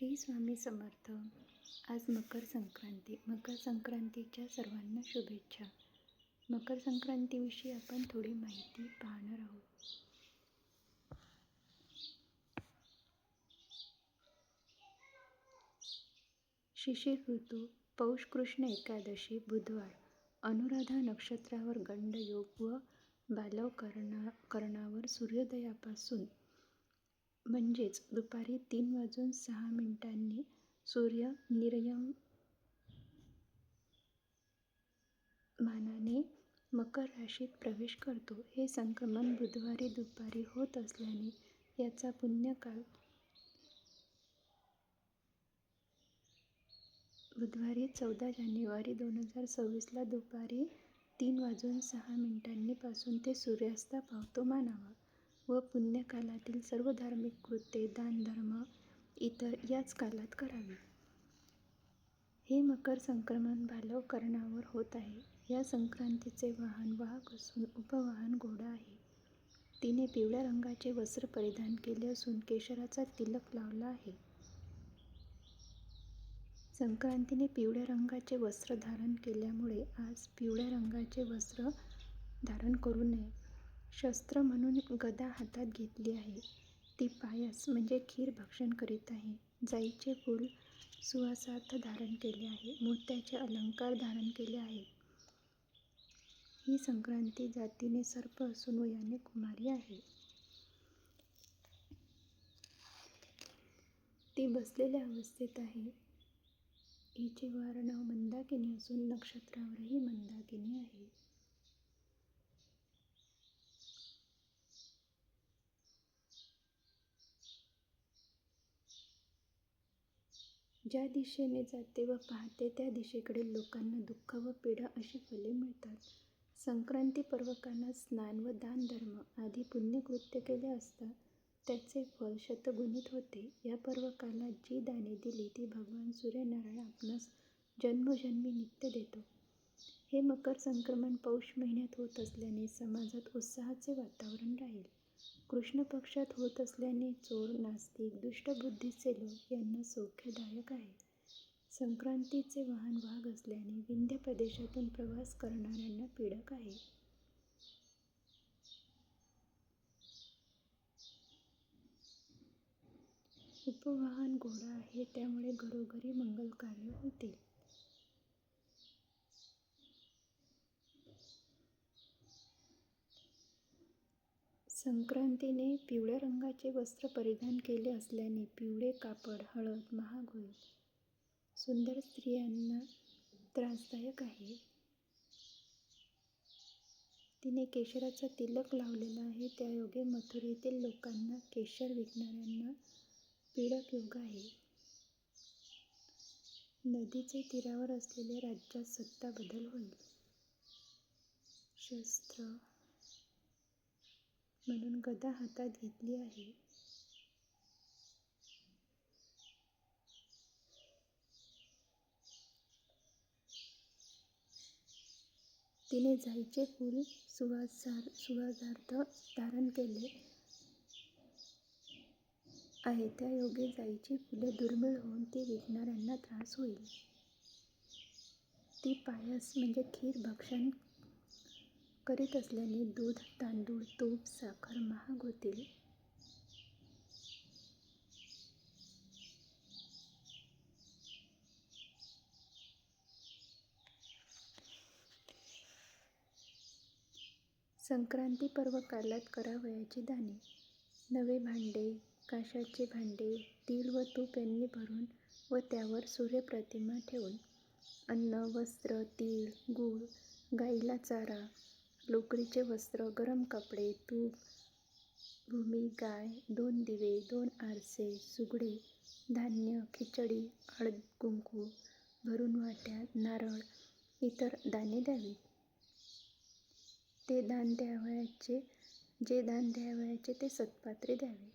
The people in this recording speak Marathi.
श्री स्वामी समर्थ. आज मकर संक्रांती. मकर संक्रांतीच्या सर्वांना शुभेच्छा. मकर संक्रांतीविषयी आपण थोडी माहिती पाहणार आहोत. शिशिर ऋतू पौष कृष्ण एकादशी बुधवार. अनुराधा नक्षत्रावर गंड योग व बालव करणा करणावर सूर्योदयापासून म्हणजेच दुपारी तीन वाजून सहा मिनिटांनी सूर्य मानाने मकर राशीत प्रवेश करतो. हे संक्रमण बुधवारी दुपारी होत असल्याने याचा पुण्यकाळ बुधवारी चौदा जानेवारी दोन हजार सव्वीसला दुपारी तीन वाजून सहा मिनिटांनीपासून ते ते सूर्यास्तापावतो मानावा व पुण्यकालातील सर्व धार्मिक कृत्ये, दानधर्म इतर याच कालात करावी. हे मकर संक्रमण भालव कर्णावर होत आहे. या संक्रांतीचे वाहन वाहक असून उपवाहन घोडा आहे. तिने पिवळ्या रंगाचे वस्त्र परिधान केले असून केशराचा तिलक लावला आहे. संक्रांतीने पिवळ्या रंगाचे वस्त्र धारण केल्यामुळे आज पिवळ्या रंगाचे वस्त्र धारण करू नये. शस्त्र म्हणून गदा हातात घेतली आहे. ती पायस म्हणजे खीर भक्षण करीत आहे. जाईचे फूल सुवासार्थ धारण केले आहे. मोत्याचे अलंकार धारण केले आहे ही संक्रांती जातीने सर्प असून वयाने कुमारी आहे. ती बसलेल्या अवस्थेत आहे. हिचे वारनाव मंदाकिनी असून नक्षत्रावरही मंदाकिनी आहे. ज्या दिशेने जाते व पाहते त्या दिशेकडे लोकांना दुःख व पीडा अशी फले मिळतात. संक्रांती पर्वकांना स्नान व दानधर्म आदी पुण्यकृत्य केले असता त्याचे फल शतगुणित होते. या पर्वकाला जी दाने दिली ती भगवान सूर्यनारायण आपणास जन्मोजन्मी नित्य देतो. हे मकर संक्रमण पौष महिन्यात होत असल्याने समाजात उत्साहाचे वातावरण राहील. कृष्ण पक्षात होत असल्याने चोर, नास्तिक, दुष्टबुद्धीचे लोक यांना सौख्यदायक आहे. संक्रांतीचे वाहन वाघ असल्याने विंध्य प्रदेशातून प्रवास करणाऱ्यांना पीडक आहे. उपवाहन घोडा आहे त्यामुळे घरोघरी मंगल कार्य होतील. संक्रांतीने पिवळ्या रंगाचे वस्त्र परिधान केले असल्याने पिवळे कापड, हळद महाग होईल. सुंदर स्त्रियांना त्रासदायक आहे. तिने केशराचा तिलक लावलेला आहे त्यायोगे मथुरेतील लोकांना केशर विकणाऱ्यांना पीडक योग आहे. नदीचे तीरावर असलेल्या राज्यात सत्ता बदल होईल. शस्त्र म्हणून गदा हातात घेतली आहे. तिने जाईचे फूल सुवासार्थ धारण केले आहे त्या योगे जाईची फुले दुर्मिळ होऊन ती विकणाऱ्यांना त्रास होईल. ती पायस म्हणजे खीर भक्षण करीत असल्याने दूध, तांदूळ, तूप, साखर महाग होतील. संक्रांती पर्व कालात करावयाची दाने. नवे भांडे, काशाचे भांडे तीळ व तूप यांनी भरून व त्यावर सूर्यप्रतिमा ठेवून अन्न, वस्त्र, तीळ, गूळ, गाईला चारा, लोकरीचे वस्त्र, गरम कपडे, तूप, भूमी गाय, दोन दिवे, दोन आरसे, सुगडे, धान्य, खिचडी, हळद कुंकू भरून वाट्या, नारळ इतर दाने द्यावे ते दान द्यावयाचे जे दान द्यावयाचे ते सत्पात्रे द्यावे.